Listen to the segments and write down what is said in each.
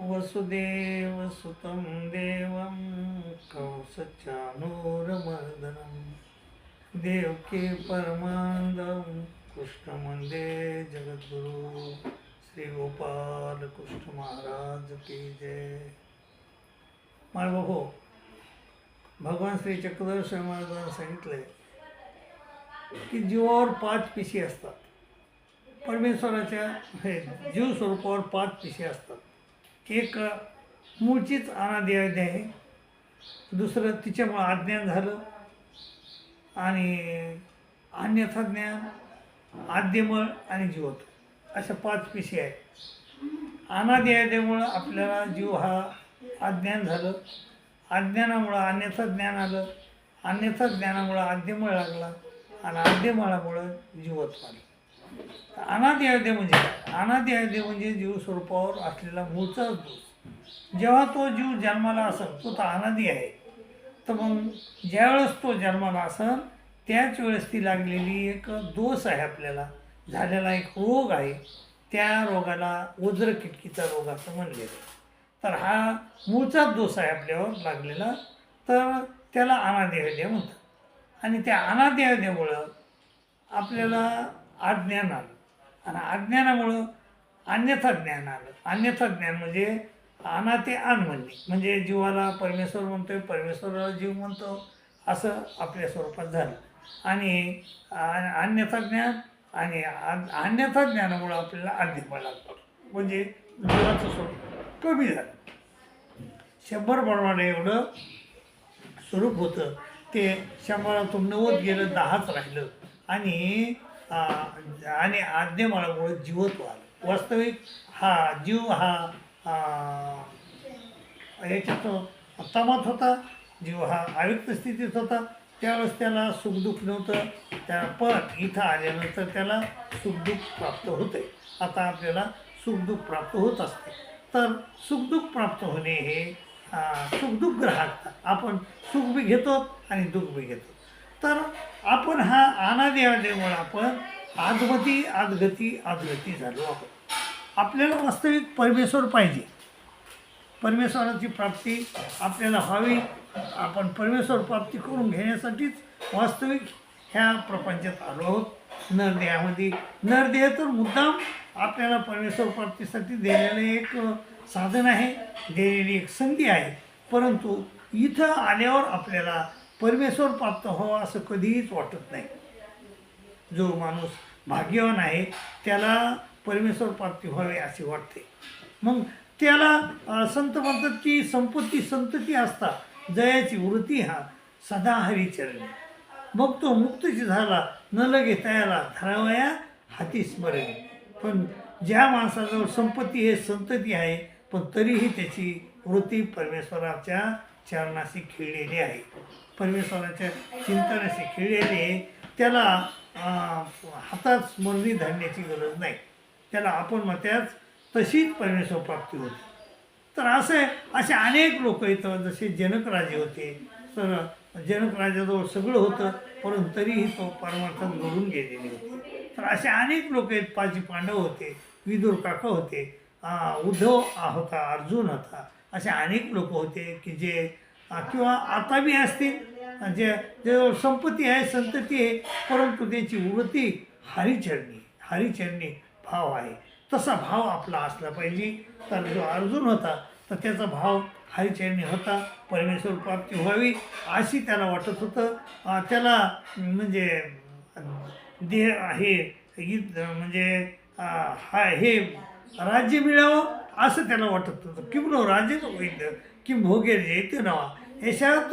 वसुदेवसुतं देवं कंसचानूरमर्दनं देवकी परमानंदं कृष्णमन्दे जगद्गुरु श्री गोपाल महाराज की जय। माळबाहो भगवान श्री चक्रधर स्वामी महाराजांनी सांगितलंय की जीवावर पाच पिशी असतात. परमेश्वराच्या हे जीव स्वरूपावर पाच पिशी असतात. एक मूळचीच अनादी आहे. दुसरं तिच्यामुळं अज्ञान झालं. आणि अन्यथा ज्ञान आद्यमळ आणि जीवत. अशा पाच पिशी आहेत. अनादी अनादीमुळं आपल्याला जीव हा अज्ञान झालं. अज्ञानामुळं अन्यथा ज्ञान आलं. अन्यथा ज्ञानामुळं आद्यमळ लागला. आणि आद्यमळामुळं जीवत आलं अनादि अयोध्ये म्हणजे काय? अनादी अयोध्ये म्हणजे जीव स्वरूपावर असलेला मूळचाच दोष. जेव्हा तो जीव जन्माला असेल तो तर अनादी आहे. तर मग ज्यावेळेस तो जन्माला असेल त्याच वेळेस ती लागलेली एक दोष आहे आपल्याला. झालेला एक रोग आहे. त्या रोगाला उज्र किटकीचा रोग असं म्हणलेलं आहे. तर हा मूळचाच दोष आहे आपल्यावर लागलेला. तर त्याला अनादि अयोध्या म्हणतात. आणि त्या अनादि अयोध्येमुळं आपल्याला अज्ञान आलं. आणि अज्ञानामुळं अन्यथा ज्ञान आलं. अन्यथा ज्ञान म्हणजे अना ते म्हणणे म्हणजे जीवाला परमेश्वर म्हणतोय परमेश्वराला जीव म्हणतो असं आपल्या स्वरूपात झालं. आणि अन्यथा ज्ञान आणि अन्यथा ज्ञानामुळं आपल्याला अध्यमळ लागतो म्हणजे जीवाचं स्वरूप कमी झालं. शंभर प्रमाणे एवढं स्वरूप होतं. ते शंभरातून नव्वद गेलं दहाच राहिलं. आणि आणि आद्यमाळामुळे जीवत्व आलं वास्तविक हा जीव हा याच्यात तमात होता. जीव हा आयुक्त स्थितीत होता. त्यावेळेस त्याला सुखदुःख नव्हतं. त्या पण इथं आल्यानंतर त्याला सुखदुःख प्राप्त होते आता आपल्याला सुखदुःख प्राप्त होत असते. तर सुखदुःख प्राप्त होणे हे सुखदुःख ग्राहक. आपण सुख बी घेतो आणि दुःख बी घेतो. तर आपण हा अनादी आल्यामुळे आपण आदमती आदगती आदगती झालो आहोत. आपल्याला वास्तविक परमेश्वर पाहिजे. परमेश्वराची प्राप्ती आपल्याला व्हावी. आपण परमेश्वर प्राप्ती करून घेण्यासाठीच वास्तविक ह्या प्रपंचात आलो आहोत. नरदेहामध्ये नरदेह तर मुद्दाम आपल्याला परमेश्वर प्राप्तीसाठी दिलेलं एक साधन आहे दिलेली एक संधी आहे. परंतु इथं आल्यावर आपल्याला परमेश्वर प्राप्त व्हावं असं कधीच वाटत नाही. जो माणूस भाग्यवान आहे त्याला परमेश्वर प्राप्ती व्हावे असे वाटते. मग त्याला संत म्हणतात की संपत्ती संतती असता जयाची वृत्ती हा सदा हरिचरणी. मग तो मुक्तची झाला न लगे तयाला धरावया हाती स्मरणे. पण ज्या माणसाजवळ संपत्ती हे संतती आहे पण तरीही त्याची वृत्ती परमेश्वराच्या चरणाशी खेळलेली आहे. परमेश्वराच्या चिंतनाशी खेळलेले त्याला हातात स्मरणी धरण्याची गरज नाही. त्याला आपण म्हणतात तशीच परमेश्वर प्राप्ती होते. तर असं आहे असे अनेक लोक इथं जसे जनकराजे होते तर जनकराजाजवळ सगळं होतं परंतु तरीही तो परमार्थात घडून गेलेले होते. तर असे अनेक लोक आहेत पाजी पांडव होते विदुर काका होते उद्धव होता अर्जुन होता असे अनेक लोक होते की जे किंवा आता बी असतील जे जे संपत्ती आहे संतती आहे परंतु त्याची वृत्ती हरिचरणी हरिचरणी भाव आहे. तसा भाव आपला असला पाहिजे. तर जो अर्जुन होता तर त्याचा भाव हरिचरणी होता. परमेश्वर प्राप्ती व्हावी अशी त्याला वाटत होतं. त्याला म्हणजे देह हे म्हणजे हा हे राज्य मिळावं असं त्याला वाटत होतं. किंवा राज्य वैद्य किं भोगे येते नवा. यशात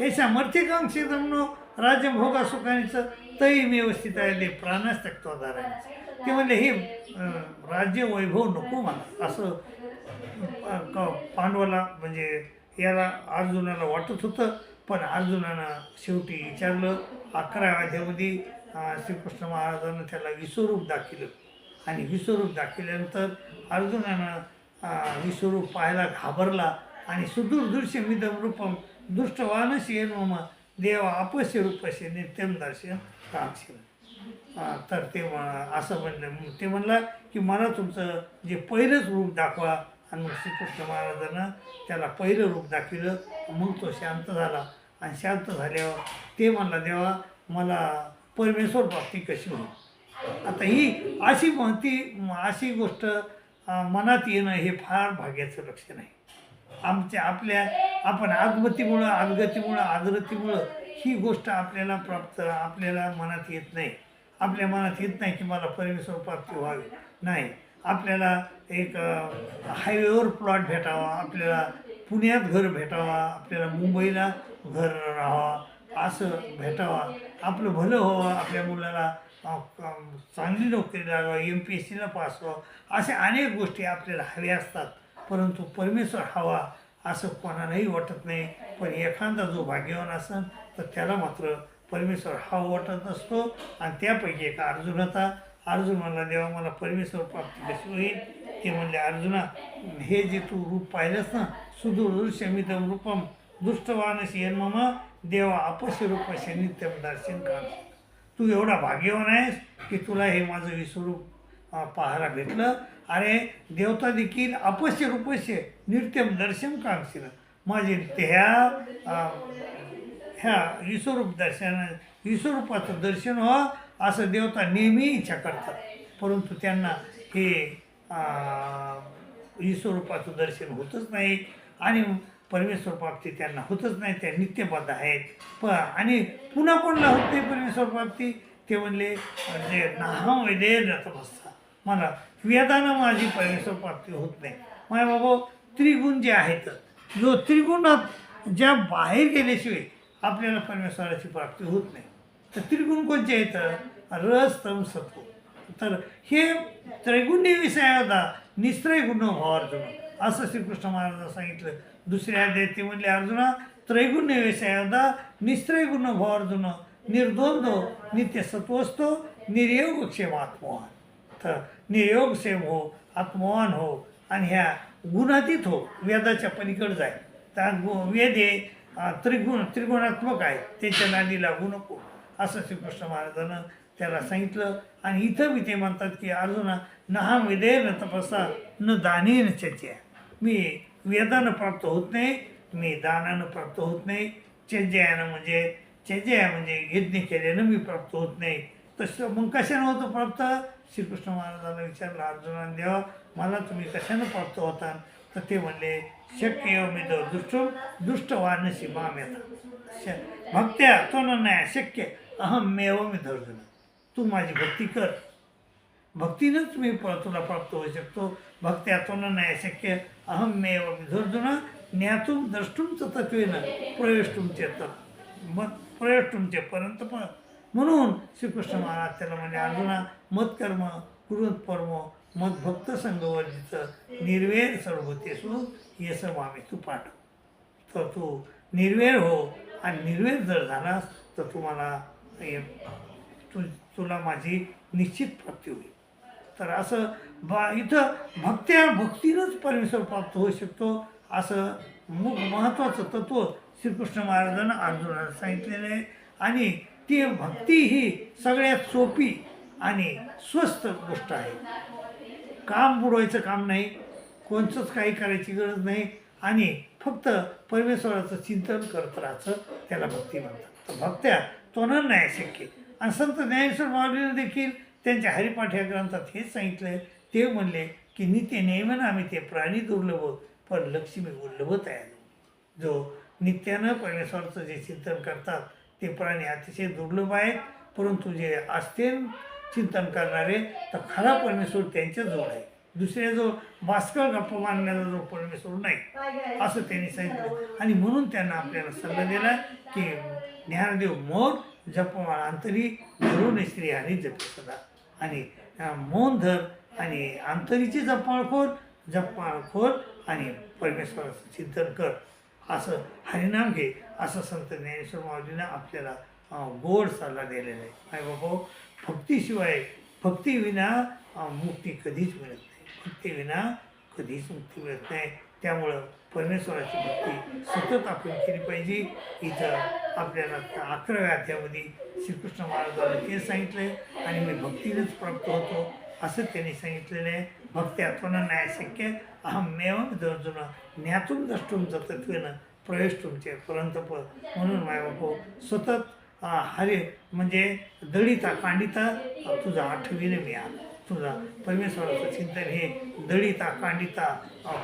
याच्या मर्त्यकांक्षी जमनो राज्य भोगा सुखानीचं तही व्यवस्थित आहे ते प्राणास त्यक्तोदारायचं ते म्हणले हे राज्य वैभव नको मला असं क- पांडवाला म्हणजे याला अर्जुनाला वाटत होतं पण अर्जुनानं शेवटी विचारलं अकरा अध्यामध्ये श्रीकृष्ण महाराजांना त्याला विश्वरूप दाखिलं. आणि विश्वरूप दाखिल्यानंतर अर्जुनानं विश्वरूप पाहायला घाबरला. आणि सुदूरदृश्य मिदम रूपम दृष्टवानस येन मम देवा अपश्य रूपस्य नित्यम दर्शन काक्षिण तर ते असं म्हणलं. ते म्हणलं की मला तुमचं जे पहिलंच रूप दाखवा. आणि मग श्रीकृष्ण महाराजांना त्याला पहिलं रूप दाखविलं. मग तो शांत झाला. आणि शांत झाल्यावर ते म्हणला देवा मला परमेश्वर प्राप्ती कशी होईल? आता ही अशी ती अशी गोष्ट मनात येणं हे फार भाग्याचं लक्षण आहे. आमच्या आपल्या आपण आगमतीमुळं आदगतीमुळं आदरतीमुळं ही गोष्ट आपल्याला प्राप्त आपल्याला मनात येत नाही. आपल्या मनात येत नाही की मला परमेश्वर प्राप्ती व्हावी. नाही. आपल्याला एक हायवेवर प्लॉट भेटावा आपल्याला पुण्यात घर भेटावा आपल्याला मुंबईला घर राहावा असं भेटावा. आपलं भलं व्हावं आपल्या मुलाला चांगली नोकरी लागावं एम पी एस सीला पास व्हावं. अशा अनेक गोष्टी आपल्याला हव्या असतात. परंतु परमेश्वर हवा असं कोणालाही वाटत नाही. पण एखादा जो भाग्यवान असेल तर त्याला मात्र परमेश्वर हा वाटत असतो आणि त्यापैकी एक अर्जुन होता. अर्जुन म्हणला देवा मला परमेश्वर प्राप्ती कशी होईल? ते म्हणले अर्जुना हे जे तू रूप पाहिलंस ना सुदूरदृश्यमितम रूपम दुष्टवानशी मम देवा अपश्य रूपस्य नित्यम दर्शन कर तू एवढा भाग्यवान आहेस की तुला हे माझं विश्वरूप पाहायला भेटलं. आणि देवता देखील अपश्य रूपस्य नृत्य दर्शन कांक्षील माझे ह्या ह्या विश्वरूप दर्शन विश्वरूपाचं दर्शन व्हावं असं देवता नेहमी इच्छा करतात. परंतु त्यांना हे ईश्वरूपाचं दर्शन होतच नाही. आणि परमेश्वर प्राप्ती त्यांना होतच नाही. त्या नित्यबद्ध आहेत. प आणि पुन्हा कोणला होत नाही परमेश्वर प्राप्ती ते म्हणले जे नाहम वैदे नतमस्त मला वेदानं माझी परमेश्वर प्राप्ती होत नाही. माझ्या बाबा त्रिगुण जे आहेत जो त्रिगुणात ज्या बाहेर गेल्याशिवाय आपल्याला परमेश्वराची प्राप्ती होत नाही. तर त्रिगुण कोणते आहेत? रस तम सत्व. तर हे त्रैगुण्य विषय होता निस्त्रय गुण भाव अर्जुन. असं श्रीकृष्ण महाराजांनी सांगितलं. दुसऱ्या अध्यायात म्हणले अर्जुना त्रैगुण्य विषय होता निस्त्रय गुण भाव अर्जुन. निर्द्वंद्व नित्य असतो निर्योग क्षेम आत्मवान तर सेम हो आत्मवान हो आणि ह्या गुणातीत हो वेदाच्या पलीकडे जाय. त्या गु वेद हे त्रिगुण त्रिगुणात्मक आहे त्याच्या नादी लागू नको. असं श्रीकृष्ण महाराजानं त्याला सांगितलं. आणि इथं मी ते म्हणतात की अर्जुना नहा विदे न तपसा न दाने न चर्चा मी वेदानं प्राप्त होत नाही मी दानानं प्राप्त होत नाही. चेजयानं म्हणजे चेजया म्हणजे यज्ञ केल्यानं मी प्राप्त होत नाही. तसं मग कशानं होतं प्राप्त? श्रीकृष्ण महाराजांना विचारलं अर्जुनाने देवा मला तुम्ही कशानं प्राप्त होता? तर ते म्हणले शक्य मी दुष्ट दुष्टवानशी माम येतात श- भक्त्या तो नाही शक्य अहम मेव मी धर्जुन तू माझी भक्ती कर. भक्तीनंच मी तुला प्राप्त होऊ शकतो. भक्त्यातून नाही शक्य अहम मेव धर्जुन ज्ञातून द्रष्टुम तत्वेनं तत्वेन प्रवेष्टुम चेत मग प्रवेष्टुम चे पर्यंत पण म्हणून श्रीकृष्ण महाराज त्याला म्हणजे अर्जुना मत्कर्म कृतपर्म परम मदभक्त संगवर्जित निर्वेर सर्वतेसु येस मामी तू पाठव तर तू निर्वेळ हो आणि निर्वेर जर झालास तर तुम्हाला हे, तु तुला माझी निश्चित प्राप्ती होईल. तर असं बा इथं भक्त्या भक्तीनंच परमेश्वर प्राप्त होऊ शकतो असं मुख महत्त्वाचं तत्त्व श्रीकृष्ण महाराजांना अर्जुनाला सांगितलेलं आहे. आणि ती भक्ती ही सगळ्यात सोपी आणि स्वस्त गोष्ट आहे. काम बुडवायचं काम नाही कोणचंच काही करायची गरज नाही आणि फक्त परमेश्वराचं चिंतन करत राहायचं त्याला भक्ती म्हणतात. तर भक्त्या तोनं नाही शक्य. आणि संत ज्ञानेश्वर माऊलीनं देखील त्यांच्या हरिपाठ या ग्रंथात हेच सांगितलं ते म्हणले की नित्य नेमन आम्ही ते प्राणी दुर्लभ पण लक्ष्मी उर्लभ तयार. जो नित्यानं परमेश्वराचं जे चिंतन करतात ते प्राणी अतिशय दुर्लभ आहेत परंतु जे असते चिंतन करणारे तर खरा परमेश्वर त्यांच्याजवळ आहे. दुसऱ्याजवळ जो भास्कर गप्पा मानण्याचा जो परमेश्वर नाही असं त्यांनी सांगितलं. आणि म्हणून त्यांना आपल्याला सल्ला दिला की ज्ञानदेव मोर जपमाळ अंतरी धरून श्री आणि जप सदा. आणि मौन धर आणि अंतरीची जपमाळखोर जपमाळखोर आणि परमेश्वराचं चिंतन कर. असं हरिनाम घे असं संत ज्ञानेश्वर माऊलीनं आपल्याला गोड सल्ला दिलेला आहे. काय बाबा भक्तीशिवाय भक्तीविना मुक्ती कधीच मिळत नाही. भक्तीविना कधीच मुक्ती मिळत नाही. त्यामुळं परमेश्वराची भक्ती सतत आपण केली पाहिजे. इथं आपल्याला अकराव्या अध्यामध्ये श्रीकृष्ण महाराजांना ते सांगितलं आहे आणि मी भक्तीनेच प्राप्त होतो असं त्यांनी सांगितलेलं आहे. भक्ती आत्मना नाही शक्य. अहमेव दर्जुन ज्ञातून द्रष्टून तत्वेनं प्रवेश तुमचे परंतप. म्हणून मायबापो सतत हरे म्हणजे दळिता कांडिता तुझा आठवीने मी तुझा परमेश्वराचं चिंतन हे दळिता कांडिता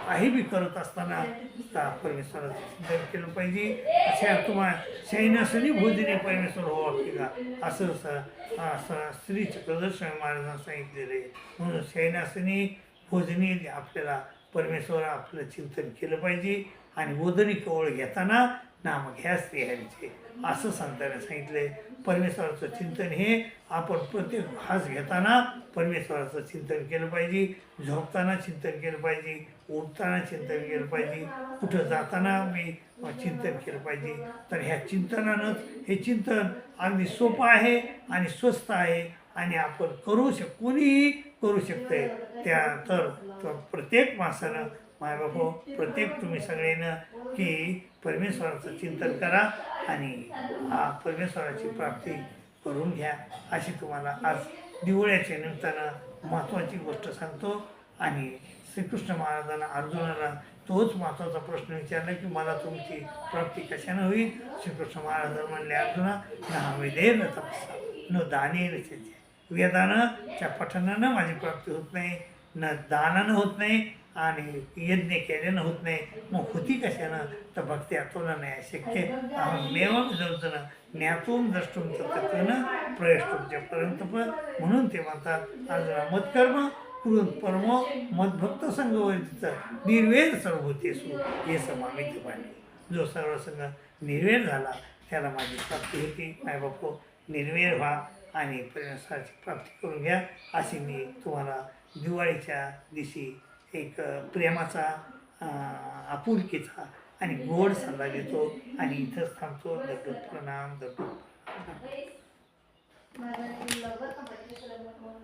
काही बी करत असताना त्या परमेश्वराचं चिंतन केलं पाहिजे. अशा तुम्हाला शैनासनी भोजने परमेश्वर हो का असं स- श्री चक्रदर्शन महाराजांना सांगितलेलं आहे. म्हणून शैनासनी भोजनी आपल्याला परमेश्वर आपलं चिंतन केलं पाहिजे. आणि बोधनी कवळ घेताना नाम घ्या स्त्रियांचे असं संतांनी सांगितलंय परमेश्वराचं चिंतन हे आपण प्रत्येक घास घेताना परमेश्वराचं चिंतन केलं पाहिजे झोपताना चिंतन केलं पाहिजे उठताना चिंतन केलं पाहिजे कुठं जाताना मी चिंतन केलं पाहिजे. तर ह्या चिंतनानंच हे चिंतन अगदी सोपं आहे आणि स्वस्त आहे आणि आपण करू शक कोणीही करू शकते त्या तर तर प्रत्येक माणसानं मायबापो प्रत्येक तुम्ही सगळ्यांना की परमेश्वराचं चिंतन करा आणि हा परमेश्वराची प्राप्ती करून घ्या अशी तुम्हाला आज दिवाळ्याच्या निमित्तानं महत्त्वाची गोष्ट सांगतो. आणि श्रीकृष्ण महाराजांना अर्जुनाला तोच महत्त्वाचा प्रश्न विचारला की मला तुमची प्राप्ती कशानं होईल? श्रीकृष्ण महाराज म्हणले अर्जुना न वेदे न तपसा न दाने न वेदानं त्या पठनानं माझी प्राप्ती होत नाही न दानानं होत नाही आणि यज्ञ केल्यानं होत नाही मग होती कशानं? तर भक्ती आतून नाही शक्य. मेवम जवळनं ज्ञातून द्रष्टून तत्वनं प्रवेश तुमच्यापर्यंत पण म्हणून ते म्हणतात अर्जुना मत्कर्म कृत परम मदभक्त संघवर्तीचं निर्वेद सर्वभूतेसु हे समामित मानले जो सर्व संघ निर्वेद झाला त्याला माझी प्राप्ती होती. मायबापो निर्वेद व्हा आणि परमेश्वराची प्राप्ती करून घ्या अशी मी तुम्हाला दिवाळीच्या दिवशी एक प्रेमाचा आपुलकीचा आणि गोड सल्ला घेतो आणि इथंच थांबतो. दगडूत प्रणाम दगडूत